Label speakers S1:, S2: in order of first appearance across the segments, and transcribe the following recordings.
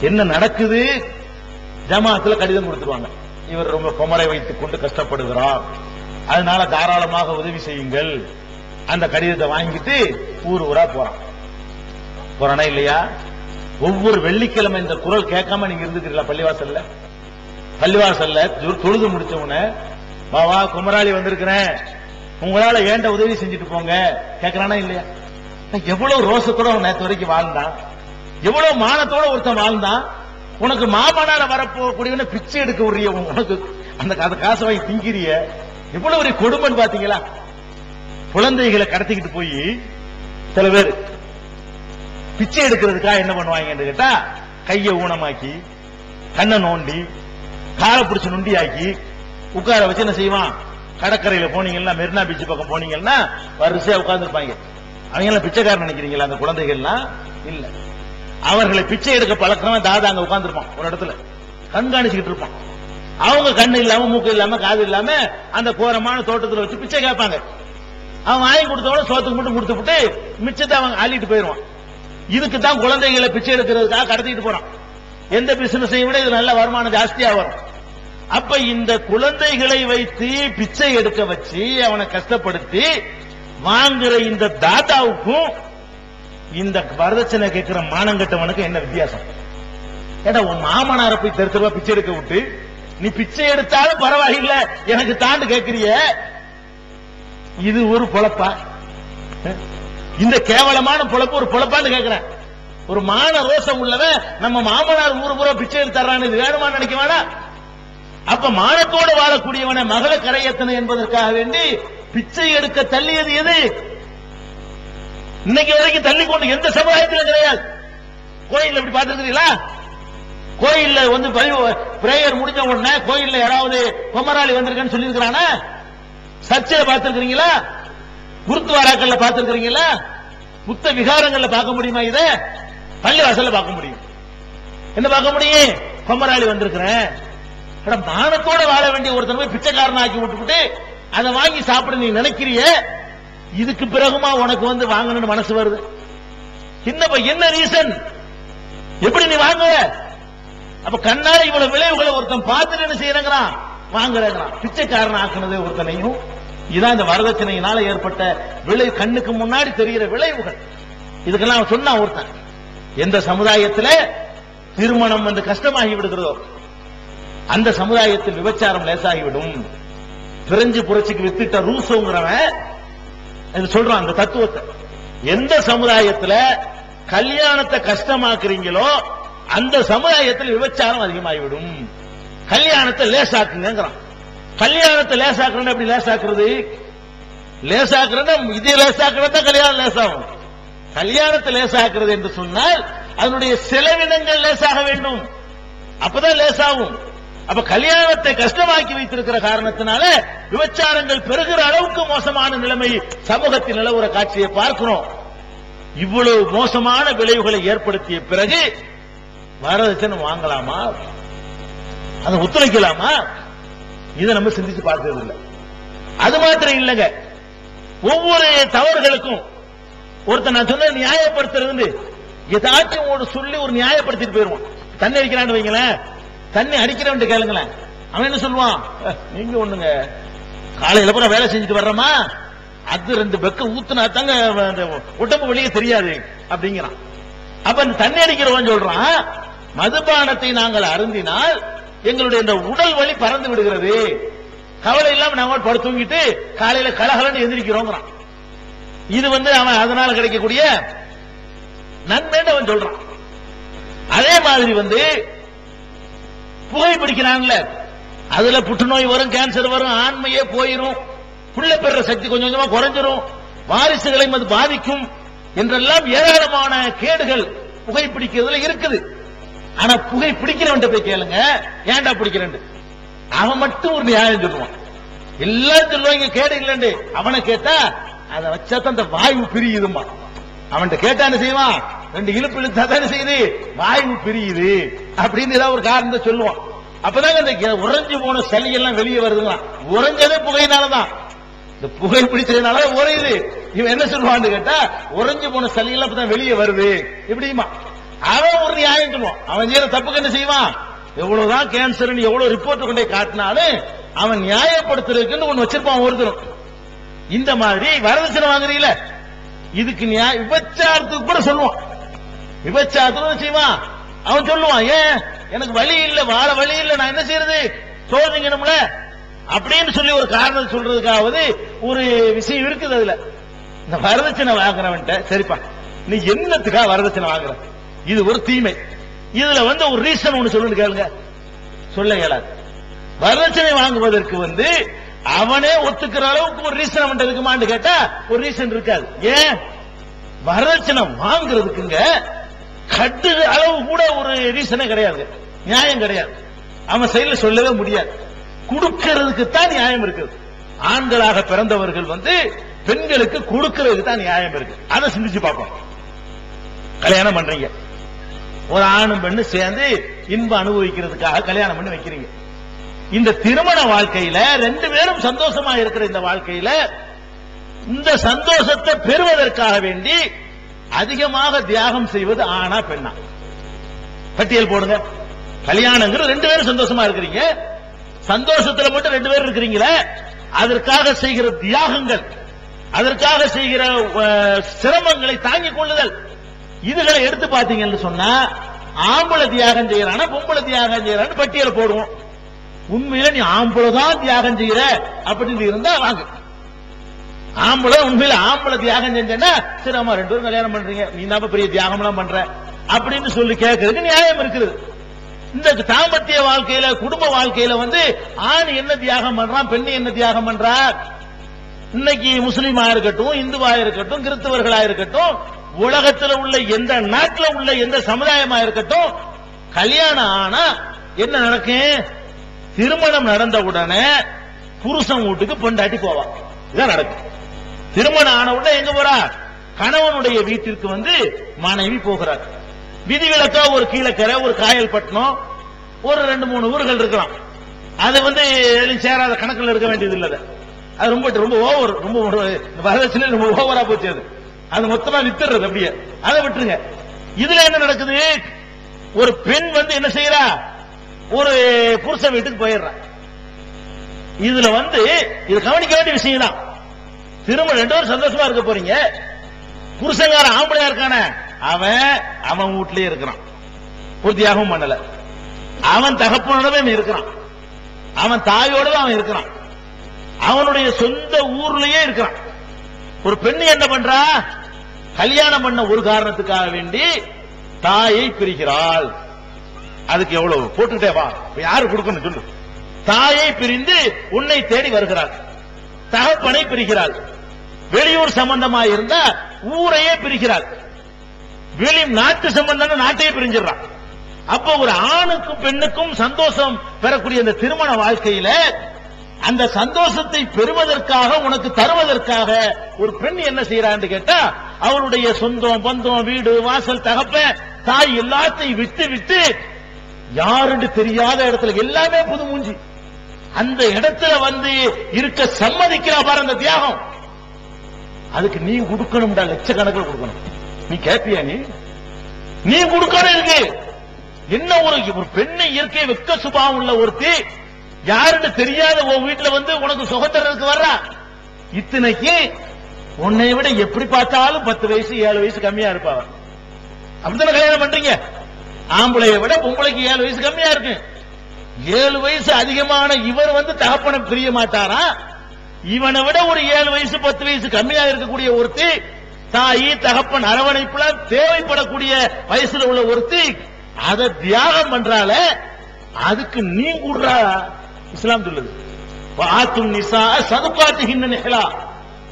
S1: என்ன நடக்குது? ஜமாத்துல கடிதம் கொடுத்துருவாங்க. இவர் ரொம்ப குமரை வைத்துக் கொண்டு கஷ்டப்படுகிறார். அதனால தாராளமாக உதவி செய்யுங்கள். அந்த கடிதத்தை வாங்கிட்டு ஊர் ஊரா போறான். போறானா இல்லையா? ஒவ்வொரு வெள்ளிக்கிழமை இந்த குரல் கேட்காம நீங்க இருந்துக்கிறீங்களா பள்ளிவாசல்ல? பள்ளிவாசல்ல தொழுது முடிச்ச உடனே பாவா குமராளி வந்திருக்கிறேன். உங்களால ஏண்ட உதவி செஞ்சுட்டு போங்க? கேக்குறானா இல்லையா? எவ்வளவு ரோசத்தோட நேற்று வரைக்கும் வாழ்ந்தான். எவ்வளவு மானத்தோட ஒருத்தன் வாழ்ந்தான் உனக்கு மாமனார வரப்போக்கூடியவன பிச்சை எடுக்க உரிய உனக்கு அந்த அந்த காசை வாங்கி திங்கிறிய எவ்வளவு ஒரு கொடுமைன்னு பாத்தீங்களா? குழந்தைகளை கடத்திக்கிட்டு போய் சில பேர் பிச்சை எடுக்கிறதுக்காக என்ன பண்ணுவாங்கன்னு கேட்டா கையை ஊனமாக்கி கண்ணை நோண்டி காலை பிடிச்சி நொண்டி ஆக்கி உட்கார வச்சு என்ன செய்வான்? கடற்கரையில போனீங்கன்னா மெரினா பீச் பக்கம் போனீங்கன்னா வரிசையா உட்கார்ந்துருப்பாங்க. அவங்க எல்லாம் பிச்சைக்காரன் நினைக்கிறீங்களா? அந்த குழந்தைகள்லாம்? இல்ல. அவர்களை பிச்சை எடுக்க பழக்கமா தாதா அங்க உட்கார்ந்துருப்பான். ஒரு இடத்துல. கண்காணிச்சுக்கிட்டு இருப்பான். அவங்க கண்ணு இல்லாம மூக்கு இல்லாம காது இல்லாம அந்த கோரமான தோட்டத்துல வச்சு பிச்சை கேட்பாங்க. அவன் வாங்கி கொடுத்தவன சோத்துக்கு மட்டும் கொடுத்து விட்டு மிச்சத்தை அவன் அள்ளிட்டு போயிருவான் இதுக்கு தான் குழந்தைகளை பிச்சை எடுக்கிறதுக்காக கடத்திட்டு போறான். எந்த பிசினஸையும் விட இது நல்ல வருமானம் ஜாஸ்தியா வரும். அப்ப இந்த குழந்தைகளை வைத்து பிச்சை எடுக்க வச்சு அவனை கஷ்டப்படுத்தி வாங்குற இந்த தாத்தாவுக்கும் இந்த வரதட்சணை கேட்கிற மானங்கட்டவனுக்கு என்ன வித்தியாசம்? ஏடா உன் மாமனார போய் தெரு தெருவா பிச்சை எடுக்க விட்டு நீ பிச்சை எடுத்தாலும் பரவாயில்ல எனக்கு தாண்டு கேட்கிறிய? இது ஒரு பொழப்பா? இந்த கேவலமான பொழப்பு ஒரு பொழப்பான்னு கேட்கிறேன். ஒரு மான ரோசம் உள்ளவன் நம்ம மாமனார் ஊர் பூரா பிச்சை எடுத்துறான்னு இது வேணுமா நினைக்க வேணாம் அப்ப மானத்தோடு வாழக்கூடியவனை மகள கரையத்தனை என்பதற்காக வேண்டி பிச்சை எடுக்க தள்ளியது எது? இன்னைக்கு வரைக்கும் தள்ளி கொண்டு எந்த சமுதாயத்திலும் கிடையாது. கோயில் எப்படி பார்த்திருக்கிறீங்களா கோயில்ல வந்து பிரேயர் முடிஞ்ச உடனே கோயில்ல யாராவது பொம்மராளி வந்திருக்கேன்னு சொல்லியிருக்கிறானா? சர்ச்சில் பார்த்திருக்கிறீங்களா? குருத்வாராக்கள்ல பார்த்திருக்கிறீங்களா? புத்த விகாரங்கள்ல பார்க்க முடியுமா இத? பள்ளிவாசல்ல பார்க்க முடியும். என்ன பார்க்க முடியும்? பொம்மராளி வந்திருக்கிறேன். மானத்தோட வாழ வேண்டிய ஒருத்தன் போய் பிச்சைக்காரன் ஆக்கி விட்டுவிட்டு அதை வாங்கி சாப்பிட நீ நினைக்கிறிய? இதுக்கு பிறகுமா உனக்கு வந்து வாங்கணும்னு மனசு வருது? என்னப்ப என்ன ரீசன் எப்படி நீ வாங்குற? அப்ப கண்ணால இவ்வளவு விளைவுகளை ஒருத்தன் பார்த்துட்டு என்ன செய்யறங்கிறான்? வாங்குறேங்கிறான். பிச்சைக்காரன் ஆக்குனது ஒருத்தனையும். இதான் இந்த வரதட்சணையினால ஏற்பட்ட விளைவு. கண்ணுக்கு முன்னாடி தெரிகிற விளைவுகள். இதுக்கெல்லாம் அவன் சொன்னான் ஒருத்தன். எந்த சமுதாயத்துல திருமணம் வந்து கஷ்டமாகி விடுகிறதோ அந்த சமுதாயத்தில் விபச்சாரம் லேசாகிவிடும். பிரெஞ்சு புரட்சிக்கு வித்திட்ட ரூசோங்கிறவன் சொல்றான் அந்த தத்துவத்தை. எந்த சமுதாயத்துல கல்யாணத்தை கஷ்டமாக்குறீங்களோ அந்த சமுதாயத்தில் விபச்சாரம் அதிகமாகிவிடும். கல்யாணத்தை லேசாக்குங்கிறான் கல்யாணத்தை லேசாக்குறது எப்படி லேசாக்குறது? லேசாக்குறேன்னா இது லேசாக்குறதா கல்யாணம் லேசாகும். கல்யாணத்தை லேசாக்குறது என்று சொன்னால் அதனுடைய செலவினங்கள் லேசாக வேண்டும். அப்பதான் லேசாகும். அப்ப கல்யாணத்தை கஷ்டமாக்கி வைத்திருக்கிற காரணத்தினால விபச்சாரங்கள் பெருகிற அளவுக்கு மோசமான நிலைமை சமூகத்தில் நிலவுற காட்சியை பார்க்கிறோம். இவ்வளவு மோசமான விளைவுகளை ஏற்படுத்திய பிறகு வரதட்சணை வாங்கலாமா? அதை ஒத்துழைக்கலாமா? இதை நம்ம சிந்திச்சு பார்க்கறது இல்லை அது மாத்திரம் இல்லைங்க. ஒவ்வொரு தவறுகளுக்கும் ஒருத்தர் நான் சொன்ன நியாயப்படுத்துறது ஏதாச்சும் ஒரு சொல்லி ஒரு நியாயப்படுத்திட்டு போயிருவான் தண்ணி அடிக்கிறான்னு வைங்களேன். தண்ணி அடிக்கிறவன் கேளுங்களேன். அவன் என்ன சொல்லுவான்? நீங்க ஒண்ணுங்க. காலையில பூரா வேலை செஞ்சுட்டு வர்றோமா? அது ரெண்டு பெக்க ஊத்துனா தாங்க அந்த உடம்பு வெளியே தெரியாது அப்படிங்கிறான். அப்ப இந்த தண்ணி அடிக்கிறவன் சொல்றான் மதுபானத்தை நாங்கள் அருந்தினால் எங்களுடைய இந்த உடல் வலி பறந்து விடுகிறது. கவலை இல்லாம நாங்க படுத்து தூங்கிட்டு காலையில கலகலன்னு எந்திரிக்கிறோங்கிறான். இது வந்து அவன் அதனால கிடைக்கக்கூடிய நன்மைன்னு அவன் சொல்றான். அதே மாதிரி வந்து புகை அதுல புற்றுநோய் வரும் கேன்சர் வரும் ஆண்மையே போயிரும். புள்ள பெற சக்தி கொஞ்சம் கொஞ்சமா குறைஞ்சிரும். வாரிசுகளையும் அது பாதிக்கும் என்றெல்லாம் ஏராளமான கேடுகள் புகைப்பிடிக்கிறதுல இருக்குது. ஆனா புகை பிடிக்கிறவன் போய் கேளுங்க. ஏன்டா பிடிக்கிறேன் அவன் மட்டும் ஒரு நியாயம் சொல்லுவான். எல்லாம் சொல்லுவாங்க கேடு இல்லைண்டு அவனை கேட்டா அதை வச்சா தான் அந்த வாயு பிரியுதுமா அவன்கிட்ட கேட்டா என்ன செய்வான்? ரெண்டு இழுப்பு இழுத்தா தானே செய்யுது? வாய்வு பிரியுது. அப்படின்னு ஏதாவது ஒரு காரணத்தை சொல்லுவான். அப்பதான் அந்த கே- உறைஞ்சு போன சளி எல்லாம் வெளியே வருதுங்களா உறைஞ்சதே புகையினாலதான். இந்த புகை பிடிச்சதுனால உறையுது. இவன் என்ன சொல்லுவான்னு கேட்டா உறைஞ்சு போன சளி எல்லாம் அப்பதான் வெளியே வருது. எப்படிமா அவன் ஒரு நியாயம் சொல்லுவான். அவன் செய்யற தப்புக்கு என்ன செய்வான்? எவ்வளவுதான் கேன்சர் எவ்வளவு ரிப்போர்ட் கொண்டே காட்டினாலும் அவன் நியாயப்படுத்துறதுக்குன்னு ஒண்ணு வச்சிருப்பான் ஒருத்தரும். இந்த மாதிரி வரதட்சணை வாங்குறீங்களே. இதுக்கு நியாய விபச்சாரத்துக்கு கூட சொல்லுவான். விபச்சாரத்துக்கு செய்வான் அவன் சொல்லுவான் ஏன்? எனக்கு வழி இல்ல வாழ வழி இல்ல நான் என்ன செய்யறது சோதிங்கணும்ல அப்படின்னு சொல்லி ஒரு காரணம் சொல்றதுக்காவது ஒரு விஷயம் இருக்குது அதுல. இந்த வரதட்சணை வாங்குறவன்ட்ட சரிப்பா நீ என்னத்துக்கா வரதட்சணை வாங்குற? இது ஒரு தீமை. இதுல வந்து ஒரு ரீசன் ஒண்ணு சொல்லுன்னு கேளுங்க. சொல்ல இயலாது. வரதட்சணை வாங்குவதற்கு வந்து அவனே ஒத்துக்கிற அளவுக்கு ஒரு ரீசன் அவன் இருக்குமான்னு கேட்டா ஒரு ரீசன் இருக்காது. ஏன்? வரதட்சணை வாங்குறதுக்குங்க கட்டு அளவு கூட ஒரு ரீசனே கிடையாது. நியாயம் கிடையாது. அவன் செயல சொல்லவே முடியாது. கொடுக்கிறதுக்கு தான் நியாயம் இருக்குது. ஆண்களாக பிறந்தவர்கள் வந்து பெண்களுக்கு கொடுக்கிறதுக்கு தான் நியாயம் இருக்கு அதை சிந்திச்சு பார்ப்போம். கல்யாணம் பண்றீங்க. ஒரு ஆணும் பெண்ணு சேர்ந்து இன்பம் அனுபவிக்கிறதுக்காக கல்யாணம் பண்ணி வைக்கிறீங்க. இந்த திருமண வாழ்க்கையில ரெண்டு பேரும் சந்தோஷமா இருக்கிற இந்த வாழ்க்கையில இந்த சந்தோஷத்தை பெறுவதற்காக வேண்டி அதிகமாக தியாகம் செய்வது ஆனா பெண்ணா. பட்டியல் போடுங்க. கல்யாணங்கிற ரெண்டு பேரும் சந்தோஷமா இருக்கிறீங்க. சந்தோஷத்துல மட்டும் ரெண்டு பேரும் இருக்கிறீங்களே. அதற்காக செய்கிற தியாகங்கள் அதற்காக செய்கிற சிரமங்களை தாங்கிக் கொள்ளுதல். இதுகளை எடுத்து பாத்தீங்கன்னு சொன்னா ஆம்பளை தியாகம் செய்யறானா பொம்பளை தியாகம் செய்யறான்னு பட்டியல் போடுவோம். உண்மையில நீ ஆம்பளை தான் தியாகம் செய்யற அப்படின்னு இருந்தா வாங்க. ஆம்பளை உண்மையில ஆம்பளை தியாகம் செஞ்சேன்னா சரி ஆமா ரெண்டு பேரும் கல்யாணம் பண்றீங்க. நீ தான் பெரிய தியாகம் எல்லாம் பண்ற? அப்படின்னு சொல்லி கேட்கறதுக்கு நியாயம் இருக்குது. இந்த தாம்பத்திய வாழ்க்கையில குடும்ப வாழ்க்கையில வந்து ஆண் என்ன தியாகம் பண்றான் பெண் என்ன தியாகம் பண்றா? இன்னைக்கு முஸ்லீமா இருக்கட்டும் இந்துவா இருக்கட்டும் கிறிஸ்தவர்களா இருக்கட்டும் உலகத்துல உள்ள எந்த நாட்டில் உள்ள எந்த சமுதாயமா இருக்கட்டும் கல்யாணம் ஆனா என்ன நடக்கும் திருமணம் நடந்த உடனே புருஷன் வீட்டுக்கு பொண்டாட்டி போவான் இதான் நடக்கும் திருமணம் ஆன உடனே எங்க போறா கணவனுடைய வீட்டிற்கு வந்து மனைவி போகிறார். விதிவிலக்கா ஒரு கீழக்கரை ஒரு காயல்பட்டினம் ஒரு ரெண்டு மூணு ஊர்கள் இருக்கலாம். அது வந்து எதுவும் சேராத கணக்குல இருக்க வேண்டியது இல்லை அது. அது ரொம்ப ரொம்ப ஓவர் ரொம்ப வரதட்சணை ரொம்ப ஓவரா போச்சு அது. அது மொத்தமா வித்துறது அப்படியே. அதை விட்டுருங்க. இதுல என்ன நடக்குது? ஒரு பெண் வந்து என்ன செய்யறா? ஒரு புருஷ வீட்டுக்கு போயிடுறா. இதுல வந்து இது கவனிக்க வேண்டிய விஷயம் தான் திரும்ப ரெண்டு பேரும் சந்தோஷமா இருக்க போறீங்க? புருஷங்கார ஆம்பளையா இருக்கானே அவன் அவன் வீட்லயே இருக்கிறான். பூர்த்தியாகவும் பண்ணல. அவன் தகப்பனோடவே அவன் இருக்கிறான். அவன் தாயோடவே அவன் இருக்கிறான். அவனுடைய சொந்த ஊர்லயே இருக்கிறான். ஒரு பெண் என்ன பண்றா? கல்யாணம் பண்ண ஒரு காரணத்துக்காக வேண்டி தாயை பிரிகிறாள். அதுக்கு எவ்வளவு? போட்டுக்கிட்டே வா. யாரு கொடுக்கணும் சொல்லு. தாயை பிரிந்து உன்னை தேடி வருகிறாள். தகப்பனை பிரிகிறாள். வெளியூர் சம்பந்தமா இருந்தா ஊரையே பிரிக்கிறாள். வெளி நாட்டு சம்பந்தம் நாட்டையே பிரிஞ்சிடறான். அப்போ ஒரு ஆணுக்கும் பெண்ணுக்கும் சந்தோஷம் பெறக்கூடிய அந்த திருமண வாழ்க்கையில அந்த சந்தோஷத்தை பெறுவதற்காக உனக்கு தருவதற்காக ஒரு பெண் என்ன செய்யறான்னு கேட்டா அவளுடைய சொந்தம் பந்தம் வீடு வாசல் தகப்ப தாய் எல்லாத்தையும் விட்டு விட்டு யாருன்னு தெரியாத இடத்துல எல்லாமே புது மூஞ்சி. அந்த இடத்துல வந்து இருக்க சம்மதிக்கிறா பாரு அந்த தியாகம். அதுக்கு நீ கொடுக்கணும்டா லட்சக்கணக்கில் கொடுக்கணும். நீ கேப்பியா நீ? நீ கொடுக்கணும் இருக்கு என்ன ஒரு ஒரு பெண்ணை இயற்கை வெக்க சுபாவம் உள்ள ஒருத்தி யாருன்னு தெரியாத உன் வீட்டுல வந்து உனக்கு சுகத்தரத்துக்கு வர்றா? இத்தனைக்கு உன்னை விட எப்படி பார்த்தாலும் பத்து வயசு ஏழு வயசு கம்மியா இருப்பாவ அப்படித்தான கல்யாணம் பண்றீங்க? ஆம்பளைய விட பொம்பளைக்கு ஏழு வயசு கம்மியா இருக்கு. ஏழு வயசு அதிகமான இவர் வந்து தகப்பனை பிரிய மாட்டாரா? இவனை விட ஒரு ஏழு வயசு பத்து வயசு கம்மியா இருக்கக்கூடிய ஒருத்தி தாயி தகப்பன் அரவணைப்புல தேவைப்படக்கூடிய வயசுல உள்ள ஒருத்தி அதை தியாகம் பண்றால அதுக்கு நீ கூடுறா. இஸ்லாம் சொல்லுது. ஆத்தும் நிசா சதுக்காத்துகின்ற நிகழா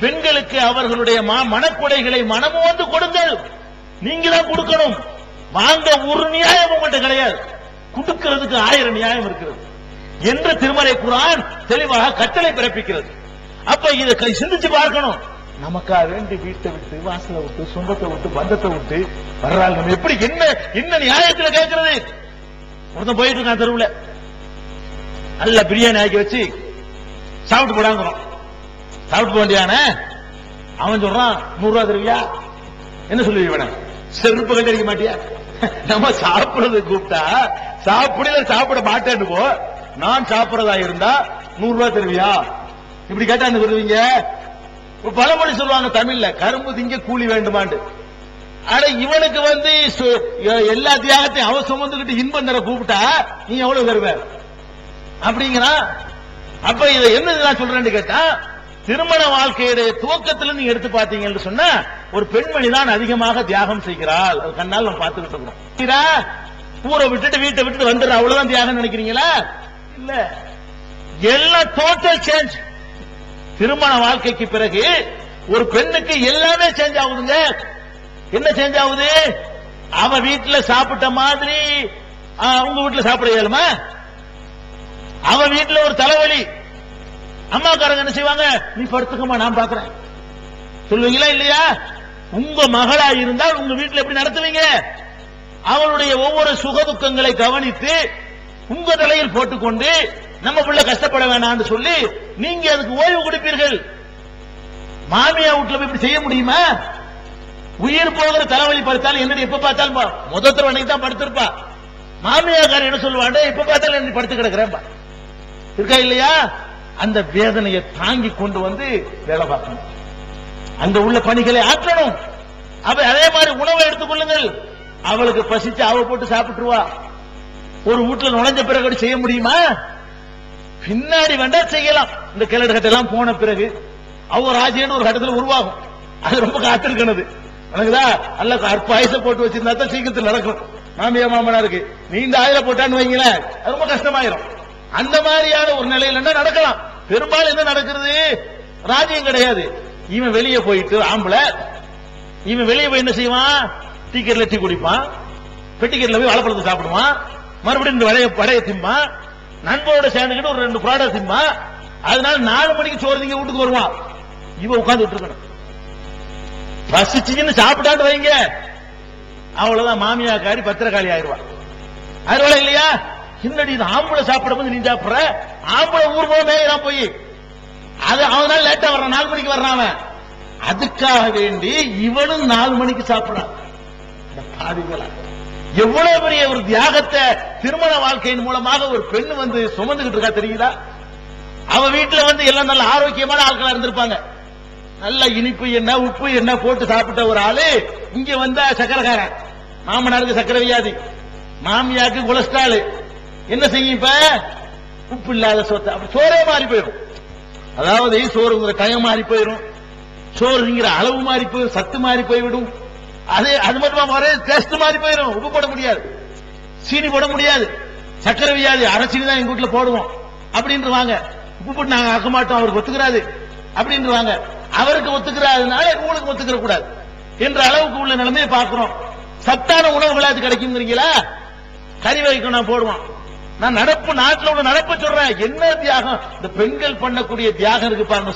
S1: பெண்களுக்கு அவர்களுடைய மா- மனக்குடைகளை மனமோந்து கொடுங்கள். நீங்க தான் கொடுக்கணும். வாங்க ஒரு நியாயம் உங்கள்கிட்ட கிடையாது. கொடுக்கிறதுக்கு ஆயிரம் நியாயம் இருக்கிறது. என்று திருமலை குரான் தெளிவாக கட்டளை பிறப்பிக்கிறது. அப்ப இதை சிந்திச்சு பார்க்கணும். நமக்கா வேண்டி வீட்டை விட்டு வாசலை விட்டு சொந்தத்தை விட்டு பந்தத்தை விட்டு வர்றாங்க நம்ம எப்படி என்ன என்ன நியாயத்துல கேட்கறது ஒருத்தன் போயிட்டு இருக்கான் தெருவுல. நல்ல பிரியாணி ஆக்கி வச்சு சாப்பிட்டு போடாங்கிறோம். சாப்பிட்டு போண்டியானே அவன் சொல்றான் நூறு ரூபா தருவியா? என்ன சொல்லுவீ செருப்பு கட்டி மாட்டியா? நம்ம சாப்பிடுறது கூப்பிட்டா சாப்பிடல சாப்பிட மாட்டேன்னு போ. நான் சாப்பிடறதா இருந்தா நூறு ரூபாய் தருவியா? இப்படி கேட்டா என்ன சொல்லுவீங்க? பழமொழி சொல்லுவாங்க தமிழ்ல கரும்பு திங்க கூலி வேண்டுமாண்டு. ஆனா இவனுக்கு வந்து சு- எல்லா தியாகத்தையும் அவன் சுமந்துகிட்டு இன்பம் தர கூப்பிட்டா நீ எவ்வளவு தருவ அப்படிங்கிறான் அப்ப இதை என்ன நான் சொல்றேன்னு கேட்டா திருமண வாழ்க்கையுடைய துவக்கத்துல நீங்க எடுத்து பாத்தீங்கன்னு சொன்னா ஒரு பெண்மணி தான் அதிகமாக தியாகம் செய்கிறாள். அது கண்ணால் நம்ம பார்த்துக்கிட்டு இருக்கிறோம் ஊரை விட்டுட்டு வீட்டை விட்டுட்டு வந்துடுற. அவ்வளவுதான் தியாகம் நினைக்கிறீங்களா? இல்ல. எல்லாம் டோட்டல் சேஞ்ச் திருமண வாழ்க்கைக்கு பிறகு ஒரு பெண்ணுக்கு எல்லாமே சேஞ்ச் ஆகுதுங்க. என்ன சேஞ்ச் ஆகுது? அவ வீட்டுல சாப்பிட்ட மாதிரி உங்க வீட்டுல சாப்பிட இயலுமா அவ வீட்டுல ஒரு தலைவலி. அம்மாக்காரங்க என்ன செய்வாங்க? நீ படுத்துக்கமா நான் பாக்குறேன். சொல்லுவீங்களா இல்லையா? உங்க மகளா இருந்தால் உங்க வீட்டுல எப்படி நடத்துவீங்க? அவளுடைய ஒவ்வொரு சுகதுக்கங்களை கவனித்து உங்க தலையில் போட்டுக்கொண்டு நம்ம பிள்ளை கஷ்டப்பட வேணாம்னு சொல்லி நீங்க அதுக்கு ஓய்வு கொடுப்பீர்கள். மாமியா வீட்டுல போய் இப்படி செய்ய முடியுமா? உயிர் போகிற தலைவலி படுத்தாலும் என்னடி எப்ப பார்த்தாலும் பா- அன்னைக்கு தான் படுத்திருப்பா. மாமியாக்காரர் என்ன சொல்லுவாண்ட எப்ப பார்த்தாலும் என்ன படுத்து கிடக்குறேன்பா. இருக்கா இல்லையா? அந்த வேதனையை தாங்கி கொண்டு வந்து வேலை பார்க்கணும். அங்க உள்ள பணிகளை ஆற்றணும். அவ அதே மாதிரி உணவை எடுத்துக்கொள்ளுங்கள் அவளுக்கு பசிச்சு அவ போட்டு சாப்பிட்டுருவா. ஒரு வீட்டுல நுழைஞ்ச பிறகு செய்ய முடியுமா? பின்னாடி வேண்டா செய்யலாம். இந்த கிளடு கட்டெல்லாம் போன பிறகு அவர் ராஜ்யம்னு ஒரு கட்டத்தில் உருவாகும். அது ரொம்ப காத்திருக்கிறது. எனக்குதா அல்ல அற்ப போட்டு வச்சிருந்தா தான் சீக்கிரத்தில் நடக்கும். மாமியா மாமனா இருக்கு நீண்ட ஆயுத போட்டான்னு வைங்களேன் அது ரொம்ப கஷ்டமாயிரும். அந்த மாதிரியான ஒரு நிலையில நடக்கலாம். பெரும்பாலும் என்ன நடக்கிறது? ராஜ்யம் கிடையாது. இவன் வெளியே போயிட்டு ஆம்பளை இவன் வெளியே போய் என்ன செய்வான்? டீக்கெட்ல டீ குடிப்பான். பெட்டிக்கெட்ல போய் வாழைப்பழத்தை சாப்பிடுவான். மறுபடியும் இந்த வடைய வடைய திம்பான். நண்பரோட சேர்ந்துக்கிட்டு ஒரு ரெண்டு புரோடா சிம்மா அதனால நாலு மணிக்கு சோறு நீங்க வீட்டுக்கு வருவான் இவ உட்கார்ந்து இருக்கணும். பசிச்சுன்னு சாப்பிட்டாட்டு வைங்க. அவ்வளவுதான் மாமியாக்காரி பத்திரக்காளி ஆயிருவா. ஆயிருவாளா இல்லையா? என்னடி இது ஆம்பளை சாப்பிடும் போது நீ சாப்பிடுற? ஆம்பளை ஊர் போல மேலாம் போய். அது அவனால லேட்டா வர்றான். நாலு மணிக்கு வர்றான் அவன். அதுக்காக வேண்டி இவனும் நாலு மணிக்கு சாப்பிடுறான் பாதிக்கலாம் எவ்வளவு பெரிய ஒரு தியாகத்தை திருமண வாழ்க்கையின் மூலமாக ஒரு பெண் வந்து சுமந்துகிட்டு இருக்கா தெரியுதா? அவ வீட்டுல வந்து எல்லாம் நல்ல ஆரோக்கியமான ஆட்களா இருந்திருப்பாங்க. நல்ல இனிப்பு என்ன உப்பு என்ன போட்டு சாப்பிட்ட ஒரு ஆளு இங்க வந்தா சக்கரக்காரன். மாமனாருக்கு சக்கரை வியாதி. மாமியாருக்கு கொலஸ்ட்ரால். என்ன செய்யும் இப்ப? உப்பு இல்லாத சொத்தை. அப்படி சோறே மாறி போயிடும். அதாவது சோறுங்கிற டயம் மாறி போயிடும் சோறுங்கிற அளவு மாறி போயிடும் சத்து மாறி போய்விடும். அது அது மட்டும் ஒரே டேஸ்ட் மாறி போயிடும் உப்பு போட முடியாது. சீனி போட முடியாது. சக்கரை வியாதி அரை தான் எங்க வீட்டுல போடுவோம். அப்படின்றவாங்க. உப்பு போட்டு நாங்க ஆக்க மாட்டோம். அவருக்கு ஒத்துக்கிறாது. அப்படின்றவாங்க. அவருக்கு ஒத்துக்கிறாதுனால உங்களுக்கு ஒத்துக்கிற கூடாது. என்ற அளவுக்கு உள்ள நிலைமையை பார்க்கிறோம். சத்தான உணவு அது கிடைக்குங்கிறீங்களா கறி வகைக்கு நான் போடுவோம். நான் நடப்பு நாட்டுல உள்ள நடப்ப சொல்றேன். என்ன தியாகம்? இந்த பெண்கள் பண்ணக்கூடிய தியாகம் இருக்கு பாருங்க.